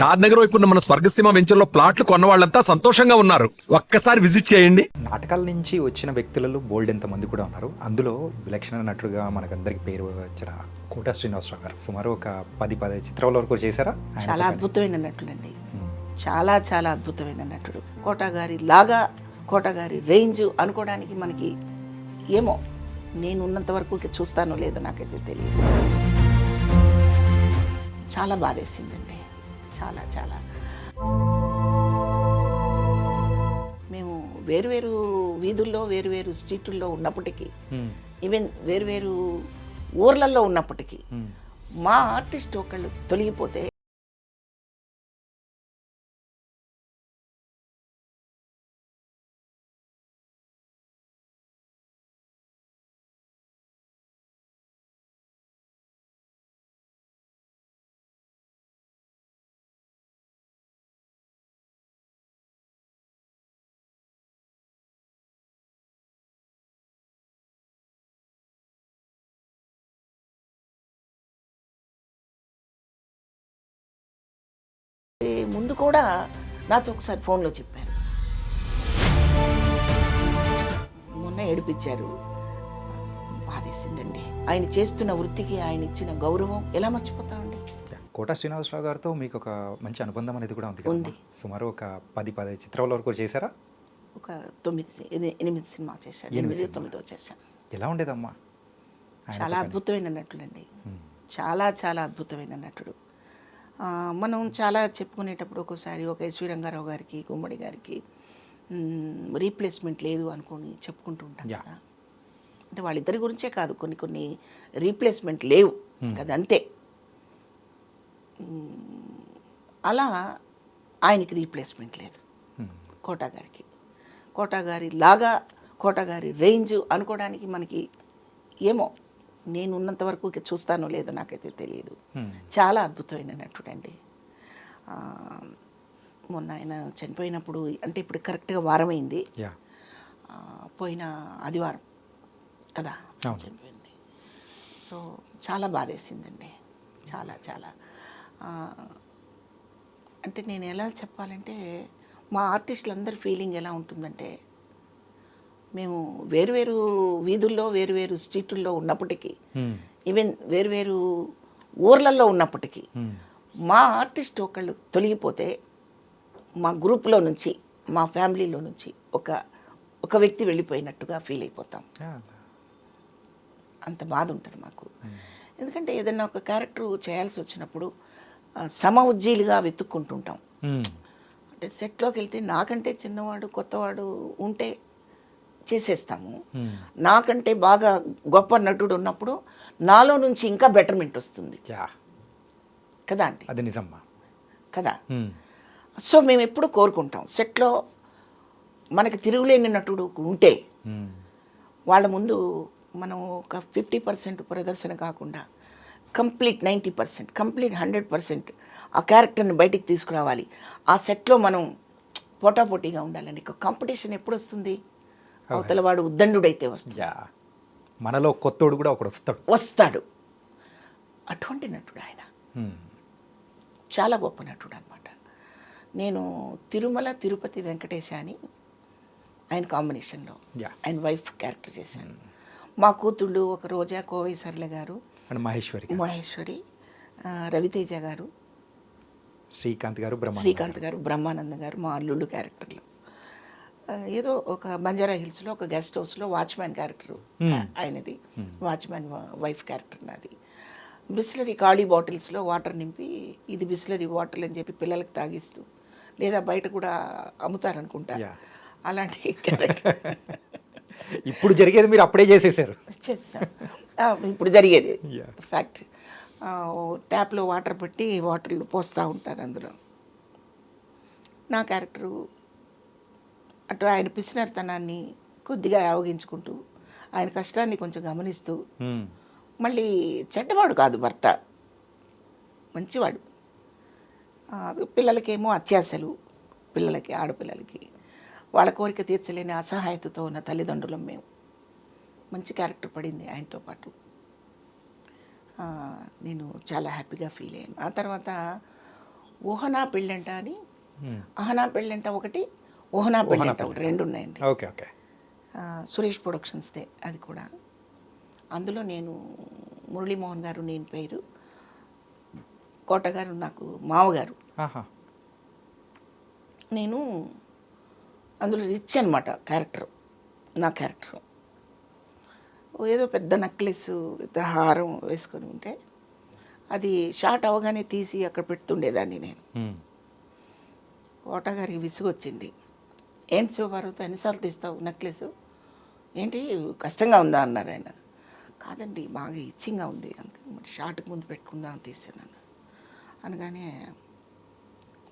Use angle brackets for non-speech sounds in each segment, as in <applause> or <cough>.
షాద్ నగర్ వైపు ఉన్న మన స్వర్గసీమ వెంచర్లో ప్లాట్లు కొన్న వాళ్ళంతా సంతోషంగా ఉన్నారు. ఒక్కసారి విజిట్ చేయండి. నాటకాల నుంచి వచ్చిన వ్యక్తులలో బోల్డ్ ఎంతమంది కూడా ఉన్నారు. అందులో విలక్షణ నటుడుగా మనకందరికి పేరు వచ్చిన కోట శ్రీనివాసరావు గారు. సుమారు ఒక పది పది చిత్రాల వరకు చేశారా? చాలా? అద్భుతమైన నటులండి ఉమ్. చాలా చాలా అద్భుతమైన నటుడు. కోట గారి లాగా కోట గారి రేంజ్ అనుకోవడానికి మనకి ఏమో నేను ఉన్నంత వరకు చూస్తానో లేదో నాకైతే తెలియదు. చాలా బాధేసిందండి. చాలా చాలా మేము వేరువేరు వీధుల్లో వేరువేరు స్ట్రీటుల్లో ఉన్నప్పటికీ. ఈవెన్ వేరువేరు ఊర్లలో ఉన్నప్పటికీ. మా ఆర్టిస్ట్ ఒకళ్ళు తొలగిపోతే ముందు కూడా నాతో ఒకసారి ఫోన్లో చెప్పారు. మొన్న ఏడిపించారు. బాధేసిందండి. ఆయన చేస్తున్న వృత్తికి ఆయన ఇచ్చిన గౌరవం ఎలా మర్చిపోతామండి కోట శ్రీనివాసరావు గారితో మీకు ఒక మంచి అనుబంధం అనేది కూడా ఉంది ఉంది. సుమారు ఒక పది పది చిత్రాల వరకు చేశారా? ఒక తొమ్మిది ఎని- ఎనిమిది సినిమా చేశాను. ఎనిమిది. తొమ్మిదో చేశాను. ఎలా ఉండేదమ్మా? చాలా? అద్భుతమైన నటులండి. చాలా చాలా అద్భుతమైన నటుడు. మనం చాలా చెప్పుకునేటప్పుడు ఒక్కోసారి ఒక ఎస్వి రంగారావు గారికి గుమ్మడి గారికి రీప్లేస్మెంట్ లేదు అనుకొని చెప్పుకుంటూ ఉంటాం. కదా అంటే వాళ్ళిద్దరి గురించే కాదు కొన్ని కొన్ని రీప్లేస్మెంట్ లేవు. కదా అంతే. అలా ఆయనకి రీప్లేస్మెంట్ లేదు. కోటా గారికి కోటా గారి లాగా కోటా గారి రేంజ్ అనుకోవడానికి మనకి ఏమో నేను ఉన్నంత వరకు ఇక చూస్తానో లేదో నాకైతే తెలియదు. చాలా అద్భుతమైన నటుడండి మొన్న ఆయన చనిపోయినప్పుడు అంటే ఇప్పుడు కరెక్ట్గా వారం అయింది పోయిన ఆదివారం కదా. చనిపోయింది. సో చాలా బాధేసిందండి. చాలా చాలా. అంటే నేను ఎలా చెప్పాలంటే మా ఆర్టిస్టులందరి ఫీలింగ్ ఎలా ఉంటుందంటే మేము వేరువేరు వీధుల్లో వేరువేరు స్ట్రీటుల్లో ఉన్నప్పటికీ. ఈవెన్ వేరువేరు ఊర్లలో ఉన్నప్పటికీ. మా ఆర్టిస్ట్ ఒకళ్ళు తొలగిపోతే మా గ్రూప్లో నుంచి మా ఫ్యామిలీలో నుంచి ఒక ఒక వ్యక్తి వెళ్ళిపోయినట్టుగా ఫీల్ అయిపోతాం. అంత బాధ ఉంటుంది మాకు. ఎందుకంటే ఏదైనా ఒక క్యారెక్టర్ చేయాల్సి వచ్చినప్పుడు సమ ఉజ్జీలుగా వెతుక్కుంటుంటాం. అంటే సెట్లోకి వెళ్తే నాకంటే చిన్నవాడు కొత్తవాడు ఉంటే చేసేస్తాము. నాకంటే బాగా గొప్ప నటుడు ఉన్నప్పుడు నాలో నుంచి ఇంకా బెటర్మెంట్ వస్తుంది. కదా అండి? అది నిజమ్మా. కదా. సో మేము ఎప్పుడు కోరుకుంటాం. సెట్లో మనకి తిరుగులేని నటుడు ఉంటే. వాళ్ళ ముందు మనం ఒక ఫిఫ్టీ పర్సెంట్ ప్రదర్శన కాకుండా complete ninety percent complete hundred percent ఆ క్యారెక్టర్ని బయటికి తీసుకురావాలి. ఆ సెట్లో మనం పోటాపోటీగా ఉండాలండి కాంపిటీషన్ ఎప్పుడు వస్తుంది? అవతల వాడు ఉద్దండుడైతే వస్తుంది యా. మనలో కొత్తోడు కూడా ఒకడు వస్తాడు. వస్తాడు. అటువంటి నటుడు ఆయన. చాలా గొప్ప నటుడు అనమాట నేను తిరుమల తిరుపతి వెంకటేశ అని ఆయన కాంబినేషన్లో. ఆయన వైఫ్ క్యారెక్టర్ చేశాను మా కూతుళ్ళు ఒక రోజా కోవై సర్ల గారు మహేశ్వరి. మహేశ్వరి రవితేజ గారు శ్రీకాంత్ గారు. శ్రీకాంత్ గారు బ్రహ్మానందం గారు మా అల్లుళ్ళు క్యారెక్టర్లు. ఏదో ఒక బంజారా హిల్స్లో ఒక గెస్ట్ హౌస్లో వాచ్మ్యాన్ క్యారెక్టర్. ఆయనది. వాచ్మ్యాన్ వైఫ్ క్యారెక్టర్ నాది. బిస్లరీ ఖాళీ బాటిల్స్లో వాటర్ నింపి ఇది బిస్లరీ వాటర్ అని చెప్పి పిల్లలకి తాగిస్తూ లేదా బయట కూడా అమ్ముతారనుకుంటా. అలాంటి క్యారెక్టర్. <laughs> ఇప్పుడు జరిగేది మీరు అప్పుడే చేసేసారు. ఇప్పుడు జరిగేది. ఫ్యాక్ట్ ట్యాప్లో వాటర్ పెట్టి వాటర్లు పోస్తూ ఉంటారు అందులో. నా క్యారెక్టరు అటు ఆయన పిసినర్తనాన్ని కొద్దిగా ఆవగించుకుంటూ ఆయన కష్టాన్ని కొంచెం గమనిస్తూ. మళ్ళీ చెడ్డవాడు కాదు భర్త. మంచివాడు. పిల్లలకేమో అత్యాశలు పిల్లలకి ఆడపిల్లలకి. వాళ్ళ కోరిక తీర్చలేని అసహాయతతో ఉన్న తల్లిదండ్రులం మేము. మంచి క్యారెక్టర్ పడింది ఆయనతో పాటు. నేను చాలా హ్యాపీగా ఫీల్ అయ్యాను. ఆ తర్వాత ఊహనా పెళ్ళంట అని. అహనా పెళ్ళంట ఒకటి ఊహనా పెళ్ళంట ఒకటి రెండు ఉన్నాయండి ఓకే. ఓకే సురేష్ ప్రొడక్షన్స్దే అది కూడా. అందులో నేను మురళీమోహన్ గారు నేను పేరు కోట గారు నాకు మావగారు నేను అందులో రిచ్ అనమాట క్యారెక్టర్ నా క్యారెక్టర్. ఏదో పెద్ద నెక్లెస్ పెద్ద హారం వేసుకొని ఉంటే అది షార్ట్ అవగానే తీసి అక్కడ పెడుతుండేదాన్ని నేను. మ్మ్. కోట గారికి విసుగు వచ్చింది ఏంటి శివపార్వతి ఎన్నిసార్లు తీస్తావు నెక్లెస్? ఏంటి? కష్టంగా ఉందా? అన్నారు ఆయన. కాదండి బాగా ఇచ్చింగ్గా ఉంది. అందుకని మరి షార్ట్కి ముందు పెట్టుకుందాం అని తీసాను అనగానే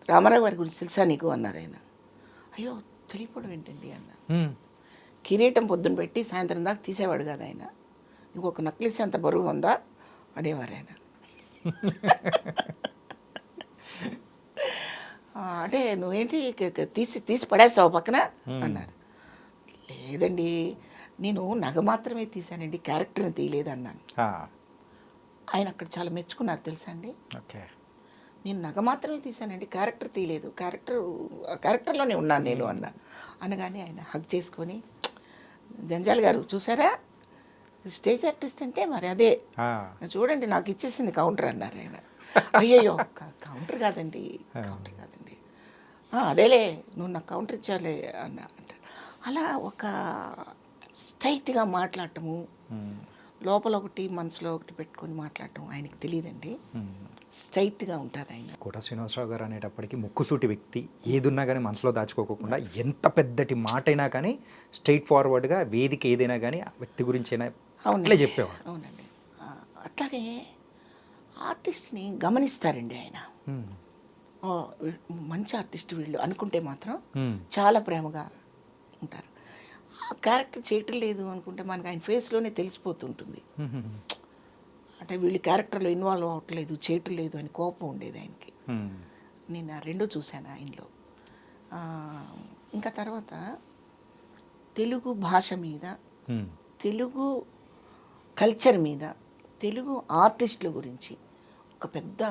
రామారావు గారి గురించి తెలుసా నీకు? అన్నారు ఆయన. అయ్యో తెలియపోవడం ఏంటండి? అన్న. కిరీటం పొద్దున పెట్టి సాయంత్రం దాకా తీసేవాడు కదా ఆయన. ఇంకొక నక్లెస్ అంత బరువు ఉందా? అనేవారు ఆయన. <laughs> అంటే నువ్వేంటి తీసి తీసి పడేస్తావు పక్కన? అన్నారు. లేదండి నేను నగ మాత్రమే తీశానండి క్యారెక్టర్ని తీయలేదు అన్నాను ఆయన అక్కడ చాలా మెచ్చుకున్నారు తెలుసా అండి? ఓకే. నేను నగ మాత్రమే తీశానండి క్యారెక్టర్ తీయలేదు. క్యారెక్టర్ క్యారెక్టర్లోనే ఉన్నాను నేను అన్న. అనగానే ఆయన హగ్ చేసుకొని జంజాల్ గారు చూసారా? స్టేజ్ ఆర్టిస్ట్ అంటే మరి అదే. చూడండి నాకు ఇచ్చేసింది కౌంటర్ అన్నారు ఆయన. అయ్యయ్యో కౌంటర్ కాదండి కౌంటర్ కాదండి. "ఆ, అదేలే నువ్వు నాకు కౌంటర్ ఇచ్చాలే అన్న అంటారు అలా ఒక స్ట్రైట్గా మాట్లాడటము. లోపల ఒకటి మనసులో ఒకటి పెట్టుకొని మాట్లాడటం ఆయనకి తెలియదండి. స్ట్రైట్గా ఉంటారు ఆయన. కోట శ్రీనివాసరావు గారు అనేటప్పటికి ముక్కుసూటి వ్యక్తి ఏదున్నా కానీ మనసులో దాచుకోకుండా ఎంత పెద్దటి మాట అయినా కానీ స్ట్రైట్ ఫార్వర్డ్గా వేదిక ఏదైనా కానీ ఆ వ్యక్తి గురించి అయినా అవునండి. అట్లే చెప్పేవాడు అవునండి. అట్లాగే ఆర్టిస్ట్ని గమనిస్తారండి ఆయన. మంచి ఆర్టిస్ట్ వీళ్ళు అనుకుంటే మాత్రం. చాలా ప్రేమగా ఉంటారు ఆ క్యారెక్టర్ చేయటం లేదు అనుకుంటే మనకు ఆయన ఫేస్లోనే తెలిసిపోతుంటుంది. అంటే వీళ్ళు క్యారెక్టర్లో ఇన్వాల్వ్ అవ్వట్లేదు చేయటం లేదు అని కోపం ఉండేది ఆయనకి. నేను ఆ రెండు చూశాను ఆయనలో ఇంకా తర్వాత తెలుగు భాష మీద. తెలుగు కల్చర్ మీద తెలుగు ఆర్టిస్టుల గురించి ఒక పెద్ద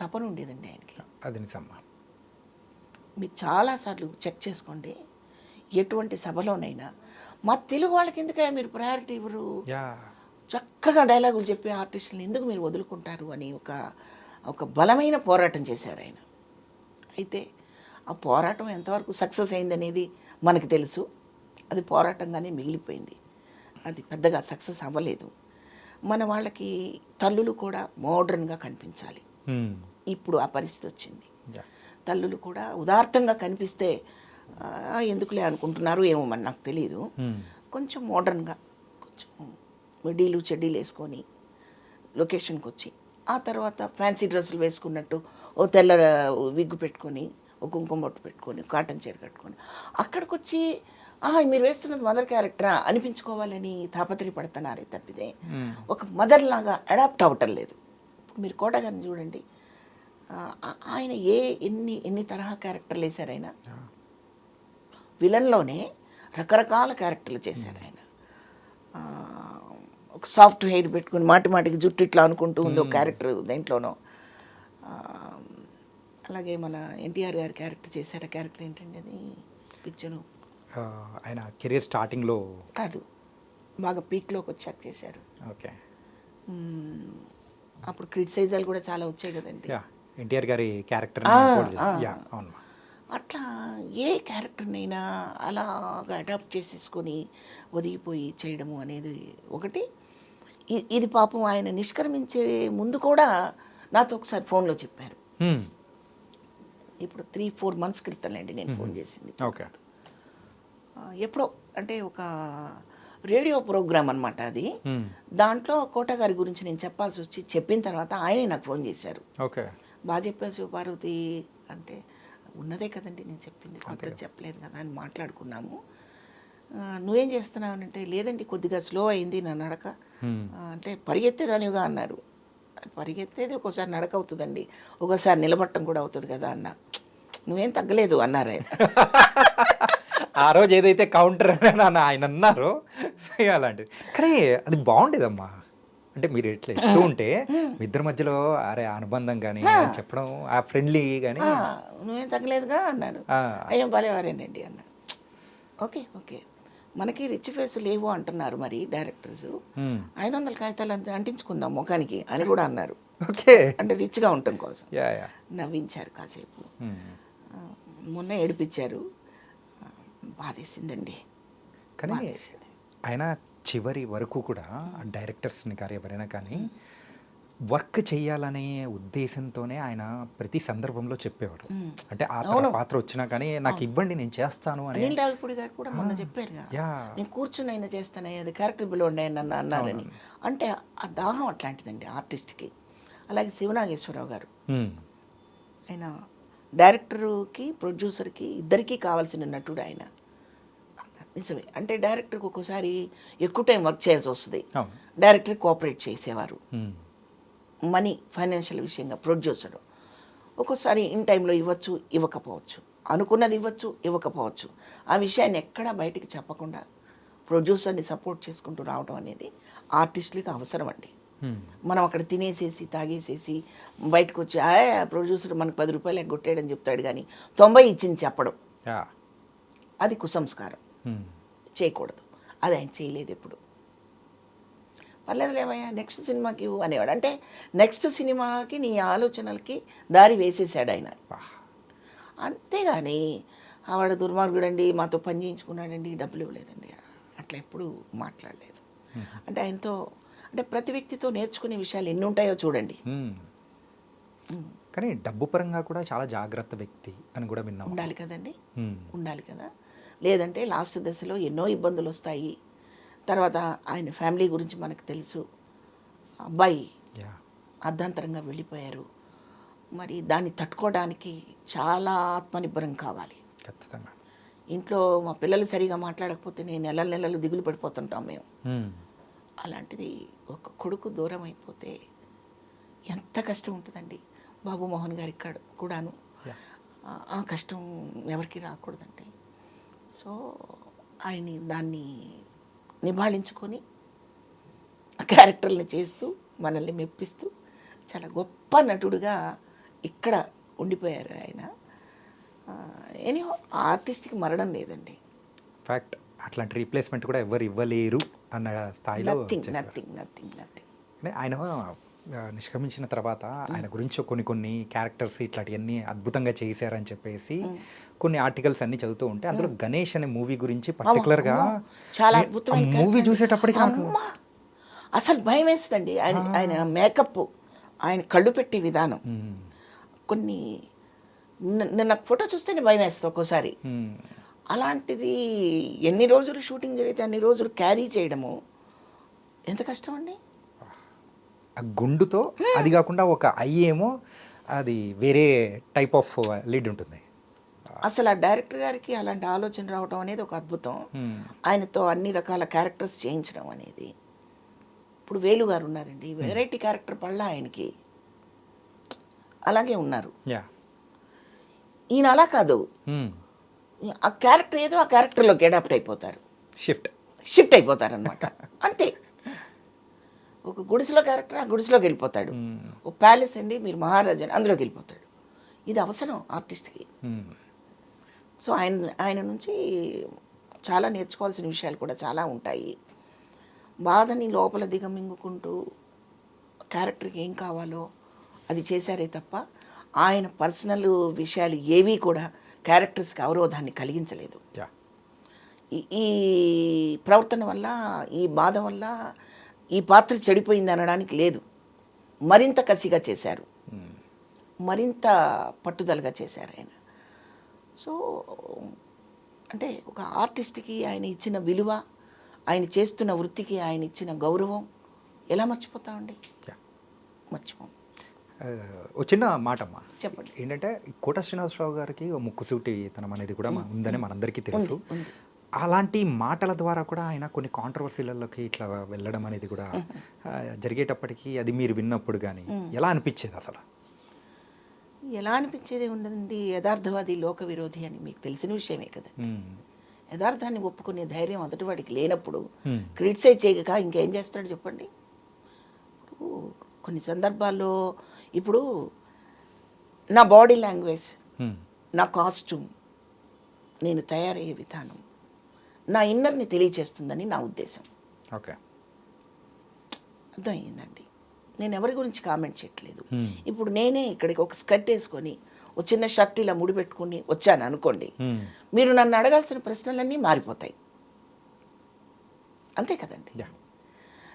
తపన ఉండేదండి ఆయనకి. అది నిజమ్మా. మీరు చాలాసార్లు చెక్ చేసుకోండి ఎటువంటి సభలోనైనా. మా తెలుగు వాళ్ళకి ఎందుకయ్యా మీరు ప్రయారిటీ ఇవ్వరు? చక్కగా డైలాగులు చెప్పే ఆర్టిస్టులను ఎందుకు మీరు వదులుకుంటారు అని ఒక ఒక బలమైన పోరాటం చేశారు ఆయన. అయితే ఆ పోరాటం ఎంతవరకు సక్సెస్ అయిందనేది మనకు తెలుసు. అది పోరాటంగానే మిగిలిపోయింది. అది పెద్దగా సక్సెస్ అవ్వలేదు. మన వాళ్ళకి తల్లులు కూడా మోడ్రన్గా కనిపించాలి. ఇప్పుడు ఆ పరిస్థితి వచ్చింది. తల్లులు కూడా ఉదార్థంగా కనిపిస్తే ఎందుకులే అనుకుంటున్నారు ఏమో మరి నాకు తెలియదు మ్మ్. కొంచెం మోడర్న్గా కొంచెం మిడీలు చెడ్డీలు వేసుకొని లొకేషన్కి వచ్చి ఆ తర్వాత ఫ్యాన్సీ డ్రెస్సులు వేసుకున్నట్టు ఓ తెల్ల విగ్గు పెట్టుకొని ఓ కుంకుమ బొట్టు పెట్టుకొని కాటన్ చీర కట్టుకొని అక్కడికి వచ్చి "ఆహా, మీరు వేస్తున్నది మదర్ క్యారెక్టరా? అనిపించుకోవాలని తాపత్రయపడుతున్నారే తప్పితే. మ్మ్. ఒక మదర్ లాగా అడాప్ట్ అవ్వటం లేదు. మీరు కోట గారిని చూడండి ఆయన ఏ ఎన్ని ఎన్ని తరహా క్యారెక్టర్లు వేశారు ఆయన. విలన్లోనే రకరకాల క్యారెక్టర్లు చేశారు ఆయన. ఒక సాఫ్ట్ హెయిర్ పెట్టుకుని మాటి మాటికి జుట్టు ఇట్లా అనుకుంటూ ఉంది ఒక క్యారెక్టర్ దేంట్లోనో. అలాగే మన ఎన్టీఆర్ గారి క్యారెక్టర్ చేశారు. ఆ క్యారెక్టర్ ఏంటండి అది? పిక్చరు ఆయన కెరీర్ స్టార్టింగ్లో కాదు. బాగా పీక్లోకి వచ్చాక చేశారు. ఓకే. అప్పుడు క్రిటిసైజాలు కూడా చాలా వచ్చాయి కదండి. ఎన్టీఆర్ గారి క్యారెక్టర్ అట్లా ఏ క్యారెక్టర్నైనా అలాగా అడాప్ట్ చేసేసుకొని ఒదిగిపోయి చేయడము అనేది ఒకటి. ఇది పాపం ఆయన నిష్క్రమించే ముందు కూడా నాతో ఒకసారి ఫోన్లో చెప్పారు. ఇప్పుడు త్రీ ఫోర్ మంత్స్ క్రితంలేండి నేను ఫోన్ చేసింది. ఎప్పుడో అంటే ఒక రేడియో ప్రోగ్రామ్ అనమాట అది. దాంట్లో కోట గారి గురించి నేను చెప్పాల్సి వచ్చి చెప్పిన తర్వాత ఆయనే నాకు ఫోన్ చేశారు. బాగా చెప్పావు శివపార్వతి అంటే ఉన్నదే కదండి నేను చెప్పింది. కొత్త చెప్పలేదు కదా అని మాట్లాడుకున్నాము. నువ్వేం చేస్తున్నావు అని అంటే లేదండి కొద్దిగా స్లో అయింది నా నడక అంటే పరిగెత్తేదానివిగా అన్నారు. పరిగెత్తేది ఒక్కోసారి నడక అవుతుందండి. ఒక్కోసారి నిలబట్టం కూడా అవుతుంది కదా అన్న. నువ్వేం తగ్గలేదు అన్నారు ఆయన. <laughs> ఆ రోజు ఏదైతే కౌంటర్ అని ఆయన అన్నారో అలాంటిది. కానీ అది బాగుండేదమ్మా. అంటే మీరు ఇట్లా ఎత్తూ ఉంటే మీ ఇద్దరి మధ్యలో అరే అనుబంధం కానీ చెప్పడం ఆ ఫ్రెండ్లీ కానీ "ఆ, నువ్వేం తగ్గలేదుగా అన్నారు. అయ్యో భలేవారేనండి అన్న. Okay okay. మనకి రిచ్ ఫేస్ లేవు అంటున్నారు మరి డైరెక్టర్స్ ఐదు వందల కాగితాలు అంటించుకుందాం ముఖానికి అని కూడా అన్నారు. ఓకే. అంటే రిచ్గా ఉండటం కోసం. Yeah yeah. నవ్వించారు కాసేపు. మొన్న ఏడిపించారు. బాధేసిందండి. కానీ బాధేసింది. ఆయన చివరి వరకు కూడా డైరెక్టర్స్ని కానీ ఎవరైనా కానీ వర్క్ చేయాలనే ఉద్దేశంతోనే ఆయన ప్రతి సందర్భంలో చెప్పేవారు మ్మ్. అంటే ఆ. పాత్ర వచ్చినా కానీ నాకు ఇవ్వండి నేను చేస్తాను అని అనిల్ రావిపూడి గారు కూడా మొన్న చెప్పారుగా యా. నేను కూర్చుని అయినా చేస్తానయ్యా అది క్యారెక్టర్ నన్ను అన్నారని. అంటే ఆ దాహం అట్లాంటిదండి ఆర్టిస్ట్కి. అలాగే శివనాగేశ్వరరావు గారు. ఆయన డైరెక్టర్కి ప్రొడ్యూసర్కి ఇద్దరికీ కావాల్సిన నటుడు ఆయన. నిజమే. అంటే డైరెక్టర్కి ఒక్కోసారి ఎక్కువ టైం వర్క్ చేయాల్సి వస్తుంది. డైరెక్టర్ కోఆపరేట్ చేసేవారు. మనీ ఫైనాన్షియల్ విషయంగా ప్రొడ్యూసర్. ఒక్కోసారి ఇన్ టైంలో ఇవ్వచ్చు ఇవ్వకపోవచ్చు. అనుకున్నది ఇవ్వచ్చు ఇవ్వకపోవచ్చు. ఆ విషయాన్ని ఎక్కడా బయటికి చెప్పకుండా ప్రొడ్యూసర్ని సపోర్ట్ చేసుకుంటూ రావడం అనేది ఆర్టిస్టులకి అవసరం అండి. మనం అక్కడ తినేసేసి తాగేసేసి బయటకు వచ్చి ఆ ప్రొడ్యూసర్ మనకు పది రూపాయలు ఎగ్గొట్టాడని చెప్తాడు కానీ తొంభై ఇచ్చింది చెప్పడం. అది కుసంస్కారం. చేయకూడదు. అది ఆయన చేయలేదు ఎప్పుడు. పర్లేదులేమయ్యా నెక్స్ట్ సినిమాకి ఇవ్వు అనేవాడు. అంటే నెక్స్ట్ సినిమాకి నీ ఆలోచనలకి దారి వేసేసాడు ఆయన. అంతేగాని ఆవిడ దుర్మార్గుడండి మాతో పని చేయించుకున్నాడండి డబ్బులు ఇవ్వలేదండి. అట్లా ఎప్పుడు మాట్లాడలేదు. అంటే ఆయనతో అంటే ప్రతి వ్యక్తితో నేర్చుకునే విషయాలు ఎన్ని ఉంటాయో చూడండి. కానీ డబ్బు పరంగా కూడా చాలా జాగ్రత్త వ్యక్తి అని కూడా విన్నాం. ఉండాలి కదండి. ఉండాలి కదా. లేదంటే లాస్ట్ దశలో ఎన్నో ఇబ్బందులు వస్తాయి. తర్వాత ఆయన ఫ్యామిలీ గురించి మనకు తెలుసు. అబ్బాయి అర్ధాంతరంగా వెళ్ళిపోయారు. మరి దాన్ని తట్టుకోవడానికి చాలా ఆత్మనిబ్బరం కావాలి. ఖచ్చితంగా. ఇంట్లో మా పిల్లలు సరిగా మాట్లాడకపోతే నేను నెలలు నెలలు దిగులు పడిపోతుంటాం మేము. అలాంటిది ఒక కొడుకు దూరం అయిపోతే ఎంత కష్టం ఉంటుందండి. బాబు మోహన్ గారి ఇక్కడ కూడాను. ఆ కష్టం ఎవరికి రాకూడదండి. సో ఆయన్ని దాన్ని నిభాళించుకొని ఆ క్యారెక్టర్ని చేస్తూ మనల్ని మెప్పిస్తూ చాలా గొప్ప నటుడుగా ఇక్కడ ఉండిపోయారు ఆయన. ఎనీ ఆర్టిస్ట్కి మరణం లేదండి. ఫ్యాక్ట్ అట్లాంటి రీప్లేస్మెంట్ కూడా ఎవరు ఇవ్వలేరు అన్న స్థాయిలో నథింగ్. నథింగ్ నథింగ్ నథింగ్ ఆయన నిష్క్రమించిన తర్వాత ఆయన గురించి కొన్ని కొన్ని క్యారెక్టర్స్ ఇట్లాంటివన్నీ అద్భుతంగా చేశారని చెప్పేసి కొన్ని ఆర్టికల్స్ అన్ని చదువుతూ ఉంటే అందులో గణేష్ అనే మూవీ గురించి పర్టికులర్గా చాలా మూవీ. చూసేటప్పటికి అసలు భయం వేస్తుందండి. ఆయన ఆయన మేకప్ ఆయన కళ్ళు పెట్టే విధానం. కొన్ని న- నేను నాకు ఫోటో చూస్తేనే భయం వేస్తుంది ఒక్కోసారి. అలాంటిది ఎన్ని రోజులు షూటింగ్ జరిగితే అన్ని రోజులు క్యారీ చేయడము ఎంత కష్టం అండి గుండుతో అది కాకుండా ఒక ఐ ఏమో అది వేరే టైప్ ఆఫ్ లీడ్ ఉంటుంది. అసలు ఆ డైరెక్టర్ గారికి అలాంటి ఆలోచన రావడం అనేది ఒక అద్భుతం. ఆయనతో అన్ని రకాల క్యారెక్టర్స్ చేయించడం అనేది. ఇప్పుడు వేలు గారు ఉన్నారండి. వెరైటీ క్యారెక్టర్ పళ్ళ ఆయనకి. అలాగే ఉన్నారు. యా. ఈయన అలా కాదు. ఆ క్యారెక్టర్ ఏదో ఆ క్యారెక్టర్లోకి అడాప్ట్ అయిపోతారు. షిఫ్ట్. షిఫ్ట్ అయిపోతారు అనమాట అంతే. ఒక గుడిసెలో క్యారెక్టర్ ఆ గుడిసెలోకి వెళ్ళిపోతాడు. ఓ ప్యాలెస్ అండి మీరు మహారాజా అని అందులోకి వెళ్ళిపోతాడు. ఇది అవసరం ఆర్టిస్ట్కి. సో ఆయన ఆయన నుంచి చాలా నేర్చుకోవాల్సిన విషయాలు కూడా చాలా ఉంటాయి. బాధని లోపల దిగమింగుకుంటూ క్యారెక్టర్కి ఏం కావాలో అది చేశారే తప్ప ఆయన పర్సనల్ విషయాలు ఏవి కూడా క్యారెక్టర్స్కి అవరోధాన్ని కలిగించలేదు. ఈ ప్రవర్తన వల్ల ఈ బాధ వల్ల ఈ పాత్ర చెడిపోయింది అనడానికి లేదు. మరింత కసిగా చేశారు. మరింత పట్టుదలగా చేశారు ఆయన. సో అంటే ఒక ఆర్టిస్ట్కి ఆయన ఇచ్చిన విలువ ఆయన చేస్తున్న వృత్తికి ఆయన ఇచ్చిన గౌరవం ఎలా మర్చిపోతామండి మర్చిపోం ఓ చిన్న మాట అమ్మా చెప్పండి. ఏంటంటే కోట శ్రీనివాసరావు గారికి ఓ ముక్కుసూటి తనం అనేది కూడా ఉందని మనందరికీ తెలుసు. అలాంటి మాటల ద్వారా కూడా ఆయన కొన్ని కాంట్రవర్సీలలోకి ఇట్లా వెళ్ళడం అనేది కూడా జరిగేటప్పటికి అది మీరు విన్నప్పుడు కానీ ఎలా అనిపించేది అసలు ఎలా అనిపించేది ఉండదండి యథార్థవాది లోక విరోధి అని మీకు తెలిసిన విషయమే కదా. యథార్థాన్ని ఒప్పుకునే ధైర్యం మొదటివాడికి లేనప్పుడు మ్మ్. క్రిటిసైజ్ చేయక ఇంకేం చేస్తాడు చెప్పండి కొన్ని సందర్భాల్లో ఇప్పుడు నా బాడీ లాంగ్వేజ్. నా కాస్ట్యూమ్ నేను తయారయ్యే విధానం నా ఇన్నర్ని తెలియచేస్తుందని నా ఉద్దేశం. ఓకే. అర్థమయ్యిందండి నేను ఎవరి గురించి కామెంట్ చేయట్లేదు. ఇప్పుడు నేనే ఇక్కడికి ఒక స్కర్ట్ వేసుకొని ఒక చిన్న షర్ట్ ఇలా ముడిపెట్టుకుని వచ్చాను అనుకోండి. మీరు నన్ను అడగాల్సిన ప్రశ్నలన్నీ మారిపోతాయి. అంతే కదండి.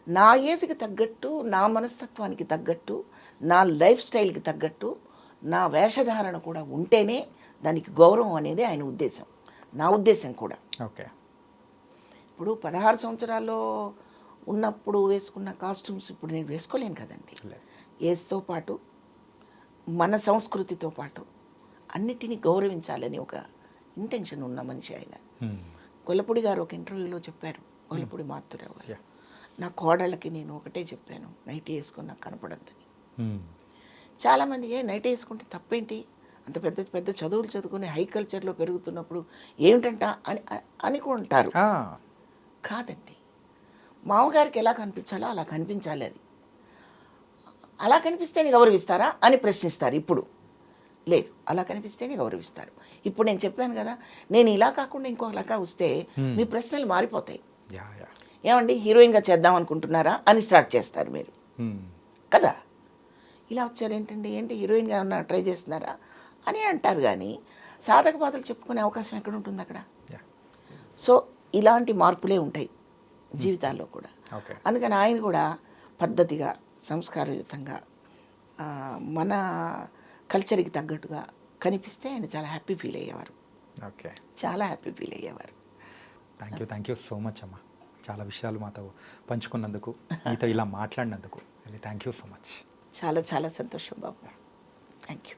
నా ఏజ్కి తగ్గట్టు నా మనస్తత్వానికి తగ్గట్టు నా లైఫ్ స్టైల్కి తగ్గట్టు నా వేషధారణ కూడా ఉంటేనే దానికి గౌరవం అనేది ఆయన ఉద్దేశం. నా ఉద్దేశం కూడా. ఓకే. ఇప్పుడు పదహారు సంవత్సరాల్లో ఉన్నప్పుడు వేసుకున్న కాస్ట్యూమ్స్ ఇప్పుడు నేను వేసుకోలేను కదండి. ఏజ్తో పాటు మన సంస్కృతితో పాటు అన్నిటినీ గౌరవించాలని ఒక ఇంటెన్షన్ ఉన్న మనిషి ఆయన. హ్మ్. గొల్లపూడి గారు ఒక ఇంటర్వ్యూలో చెప్పారు గొల్లపూడి మారుతురావు గారు. నా కోడళ్ళకి నేను ఒకటే చెప్పాను నైట్ వేసుకొని నాకు కనపడద్దని. చాలామంది ఏ నైట్ వేసుకుంటే తప్పేంటి? అంత పెద్ద పెద్ద చదువులు చదువుకుని హై కల్చర్లో పెరుగుతున్నప్పుడు ఏమిటంట? అని అనుకుంటారు. కాదండి. మామగారికి ఎలా కనిపించాలో అలా కనిపించాలి అది. అలా కనిపిస్తేనే గౌరవిస్తారా అని ప్రశ్నిస్తారు ఇప్పుడు. లేదు అలా కనిపిస్తేనే గౌరవిస్తారు. ఇప్పుడు నేను చెప్పాను కదా నేను ఇలా కాకుండా ఇంకోలాగా వస్తే Hmm. మీ ప్రశ్నలు మారిపోతాయి. ఏమండి హీరోయిన్గా చేద్దాం అనుకుంటున్నారా అని స్టార్ట్ చేస్తారు మీరు. కదా? ఇలా వచ్చారు ఏంటండి? ఏంటి హీరోయిన్గా ఉన్న ట్రై చేస్తున్నారా అని అంటారు కానీ సాధక బాధలు చెప్పుకునే అవకాశం ఎక్కడ ఉంటుంది అక్కడ సో ఇలాంటి మార్పులే ఉంటాయి జీవితాల్లో కూడా. ఓకే. అందుకని ఆయన కూడా పద్ధతిగా సంస్కారయుతంగా మన కల్చర్కి తగ్గట్టుగా కనిపిస్తే ఆయన చాలా హ్యాపీ ఫీల్ అయ్యేవారు. ఓకే. చాలా హ్యాపీ ఫీల్ అయ్యేవారు. Thank you thank you so much అమ్మా. చాలా విషయాలు మాతో పంచుకున్నందుకు <laughs> మీతో ఇలా మాట్లాడినందుకు. Thank you so much. చాలా చాలా సంతోషం బాబు. Thank you.